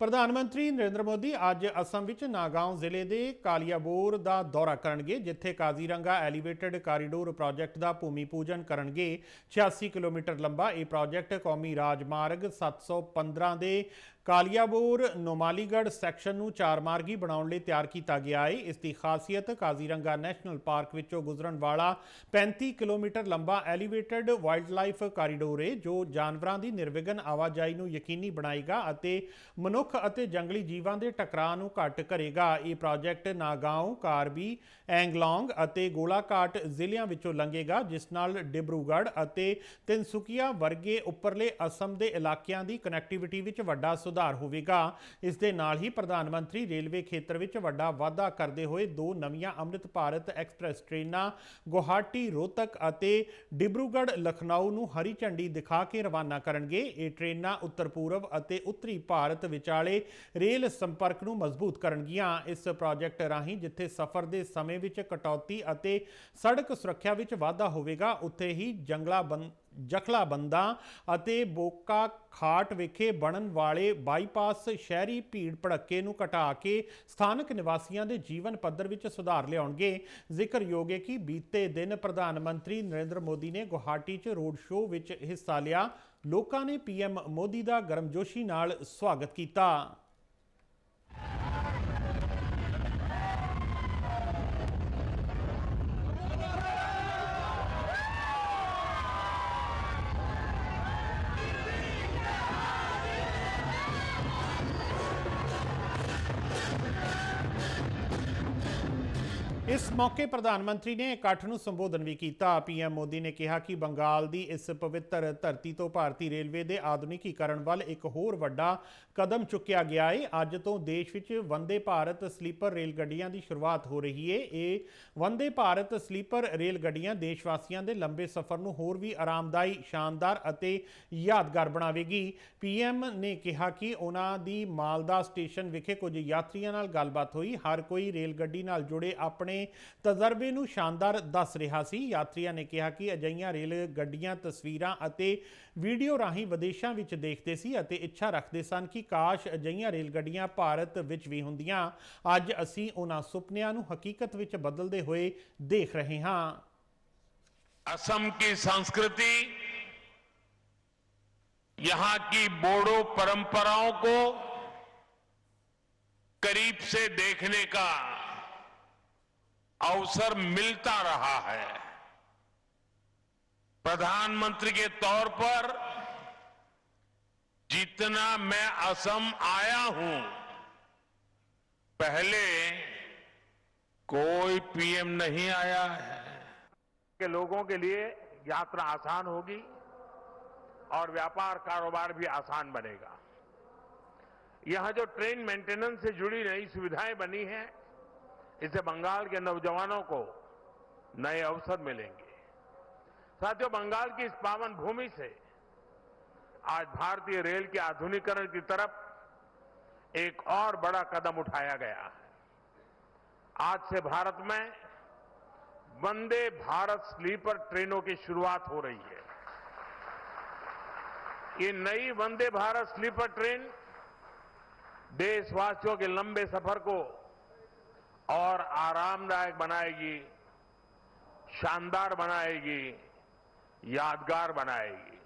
ਪ੍ਰਧਾਨ ਮੰਤਰੀ ਨਰਿੰਦਰ ਮੋਦੀ ਅੱਜ ਅਸਮ ਵਿੱਚ ਨਾਗਾਉਂ ਜ਼ਿਲ੍ਹੇ ਦੇ ਕਾਲੀਆਬੋਰ ਦਾ ਦੌਰਾ ਕਰਨਗੇ, ਜਿੱਥੇ ਕਾਜ਼ੀਰੰਗਾ ਐਲੀਵੇਟਡ ਕਾਰੀਡੋਰ ਪ੍ਰੋਜੈਕਟ ਦਾ ਭੂਮੀ ਪੂਜਨ ਕਰਨਗੇ। 86 ਕਿਲੋਮੀਟਰ ਲੰਬਾ ਇਹ ਪ੍ਰੋਜੈਕਟ ਕੌਮੀ ਰਾਜਮਾਰਗ 715 ਦੇ ਕਾਲੀਆਬੋਰ ਨੋਮਾਲੀਗੜ ਸੈਕਸ਼ਨ ਨੂੰ ਚਾਰ ਮਾਰਗੀ ਬਣਾਉਣ ਲਈ ਤਿਆਰ ਕੀਤਾ ਗਿਆ ਹੈ ਇਸ ਦੀ ਖਾਸੀਅਤ ਕਾਜ਼ੀਰੰਗਾ ਨੈਸ਼ਨਲ ਪਾਰਕ ਵਿੱਚੋਂ ਗੁਜ਼ਰਨ ਵਾਲਾ 35 ਕਿਲੋਮੀਟਰ ਲੰਬਾ ਐਲੀਵੇਟਡ ਵਾਈਲਡਲਾਈਫ ਕਾਰੀਡੋਰ ਹੈ ਜੋ ਜਾਨਵਰਾਂ ਦੀ ਨਿਰਵਿਘਨ ਆਵਾਜਾਈ ਨੂੰ ਯਕੀਨੀ ਬਣਾਏਗਾ ਅਤੇ ਮਨੁੱਖ ਅਤੇ ਜੰਗਲੀ ਜੀਵਾਂ ਦੇ ਟਕਰਾਅ ਨੂੰ ਘੱਟ ਕਰੇਗਾ। ਇਹ ਪ੍ਰੋਜੈਕਟ ਨਾਗਾਉਂ ਕਾਰਬੀ, ਐਂਗਲੋਂਗ ਅਤੇ ਗੋਲਾਘਾਟ ਜ਼ਿਲ੍ਹਿਆਂ ਵਿੱਚੋਂ ਲੰਘੇਗਾ, ਜਿਸ ਨਾਲ ਡਿਬਰੂਗੜ ਅਤੇ ਤਿਨਸੁਕੀਆ ਵਰਗੇ ਉੱਪਰਲੇ ਅਸਮ ਦੇ ਇਲਾਕਿਆਂ ਦੀ ਕਨੈਕਟੀਵਿਟੀ ਵਿੱਚ ਵੱਡਾ ਸੁਧਾਰ ਹੋਵੇਗਾ। ਇਸ ਦੇ ਨਾਲ ਹੀ ਪ੍ਰਧਾਨ ਮੰਤਰੀ ਰੇਲਵੇ ਖੇਤਰ ਵਿੱਚ ਵੱਡਾ ਵਾਧਾ ਕਰਦੇ ਹੋਏ ਦੋ ਨਵੀਆਂ ਅੰਮ੍ਰਿਤ ਭਾਰਤ ਐਕਸਪ੍ਰੈਸ ਟ੍ਰੇਨਾਂ, ਗੁਹਾਟੀ ਰੋਹਤਕ ਅਤੇ ਡਿਬਰੂਗੜ੍ਹ ਲਖਨਊ ਨੂੰ ਹਰੀ ਝੰਡੀ ਦਿਖਾ ਕੇ ਰਵਾਨਾ ਕਰਨਗੇ। ਇਹ ਟ੍ਰੇਨਾਂ ਉੱਤਰ ਪੂਰਬ ਅਤੇ ਉੱਤਰੀ ਭਾਰਤ ਵਿਚਾਲੇ ਰੇਲ ਸੰਪਰਕ ਨੂੰ ਮਜ਼ਬੂਤ ਕਰਨਗੀਆਂ। ਇਸ ਪ੍ਰੋਜੈਕਟ ਰਾਹੀਂ ਜਿੱਥੇ ਸਫ਼ਰ ਦੇ ਸਮੇਂ ਵਿੱਚ ਕਟੌਤੀ ਅਤੇ ਸੜਕ ਸੁਰੱਖਿਆ ਵਿੱਚ ਵਾਧਾ ਹੋਵੇਗਾ, ਉੱਥੇ ਹੀ ਜੰਗਲਾ ਬੰ ਜਖਲਾ ਬੰਦਾ ਅਤੇ ਬੋਕਾ ਖਾਟ ਵਿਖੇ ਬਣਨ ਵਾਲੇ ਬਾਈਪਾਸ ਸ਼ਹਿਰੀ ਭੀੜ ਭੜੱਕੇ ਨੂੰ ਘਟਾ ਕੇ ਸਥਾਨਕ ਨਿਵਾਸੀਆਂ ਦੇ ਜੀਵਨ ਪੱਧਰ ਵਿੱਚ ਸੁਧਾਰ ਲਿਆਉਣਗੇ। ਜ਼ਿਕਰਯੋਗ ਹੈ ਕਿ ਬੀਤੇ ਦਿਨ ਪ੍ਰਧਾਨ ਮੰਤਰੀ ਨਰਿੰਦਰ ਮੋਦੀ ਨੇ ਗੁਹਾਟੀ 'ਚ ਰੋਡ ਸ਼ੋਅ ਵਿੱਚ ਹਿੱਸਾ ਲਿਆ। ਲੋਕਾਂ ਨੇ ਪੀਐਮ ਮੋਦੀ ਦਾ ਗਰਮਜੋਸ਼ੀ ਨਾਲ ਸਵਾਗਤ ਕੀਤਾ। ਇਸ ਮੌਕੇ ਪ੍ਰਧਾਨ ਮੰਤਰੀ ਨੇ ਇਕੱਠ ਨੂੰ ਸੰਬੋਧਨ ਵੀ ਕੀਤਾ। ਪੀਐਮ ਮੋਦੀ ਨੇ ਕਿਹਾ ਕਿ ਬੰਗਾਲ ਦੀ ਇਸ ਪਵਿੱਤਰ ਧਰਤੀ ਤੋਂ ਭਾਰਤੀ ਰੇਲਵੇ ਦੇ ਆਧੁਨਿਕੀਕਰਨ ਵੱਲ ਇੱਕ ਹੋਰ ਵੱਡਾ ਕਦਮ ਚੁੱਕਿਆ ਗਿਆ ਹੈ ਅੱਜ ਤੋਂ ਦੇਸ਼ ਵਿੱਚ ਵੰਦੇ ਭਾਰਤ ਸਲੀਪਰ ਰੇਲ ਗੱਡੀਆਂ ਦੀ ਸ਼ੁਰੂਆਤ ਹੋ ਰਹੀ ਹੈ ਇਹ ਵੰਦੇ ਭਾਰਤ ਸਲੀਪਰ ਰੇਲ ਗੱਡੀਆਂ ਦੇਸ਼ ਵਾਸੀਆਂ ਦੇ ਲੰਬੇ ਸਫ਼ਰ ਨੂੰ ਹੋਰ ਵੀ ਆਰਾਮਦਾਈ, ਸ਼ਾਨਦਾਰ ਅਤੇ ਯਾਦਗਾਰ ਬਣਾਵੇਗੀ। ਪੀਐਮ ਨੇ ਕਿਹਾ ਕਿ ਉਹਨਾਂ ਦੀ ਮਾਲਦਾ ਸਟੇਸ਼ਨ ਵਿਖੇ ਕੁਝ ਯਾਤਰੀਆਂ ਨਾਲ ਗੱਲਬਾਤ ਹੋਈ। ਹਰ ਕੋਈ ਰੇਲ ਗੱਡੀ ਨਾਲ ਜੁੜੇ ਆਪਣੇ ਤਜਰਬੇ ਨੂੰ ਸ਼ਾਨਦਾਰ ਦੱਸ ਰਿਹਾ ਸੀ ਯਾਤਰੀਆਂ ਨੇ ਕਿਹਾ ਕਿ ਅਜਿਹੀਆਂ ਰੇਲ ਗੱਡੀਆਂ ਤਸਵੀਰਾਂ ਅਤੇ ਵੀਡੀਓ ਰਾਹੀਂ ਵਿਦੇਸ਼ਾਂ ਵਿੱਚ ਦੇਖਦੇ ਸੀ ਅਤੇ ਇੱਛਾ ਰੱਖਦੇ ਸਨ ਕਿ ਕਾਸ਼ ਅਜਿਹੀਆਂ ਰੇਲ ਗੱਡੀਆਂ ਭਾਰਤ ਵਿੱਚ ਵੀ ਹੁੰਦੀਆਂ ਅੱਜ ਅਸੀਂ ਉਹਨਾਂ ਸੁਪਨਿਆਂ ਨੂੰ ਹਕੀਕਤ ਵਿੱਚ ਬਦਲਦੇ ਹੋਏ ਦੇਖ ਰਹੇ ਹਾਂ असम की संस्कृति यहां की बोडो परंपराओं को करीब से देखने का अवसर मिलता रहा है। प्रधानमंत्री के तौर पर जितना मैं असम आया हूँ, पहले कोई पीएम नहीं आया है। के लोगों के लिए यात्रा आसान होगी और व्यापार कारोबार भी आसान बनेगा। यहाँ जो ट्रेन मेंटेनेंस से जुड़ी नई सुविधाएँ बनी हैं इससे बंगाल के नौजवानों को नए अवसर मिलेंगे। साथियों, बंगाल की इस पावन भूमि से आज भारतीय रेल के आधुनिकरण की तरफ़ एक और बड़ा कदम उठाया गया है। आज से भारत में वंदे भारत स्लीपर ट्रेनों की शुरुआत हो रही है। ये नई वंदे भारत स्लीपर ट्रेन देशवासियों के लंबे सफ़र को और आरामदायक बनाएगी शानदार बनाएगी यादगार बनाएगी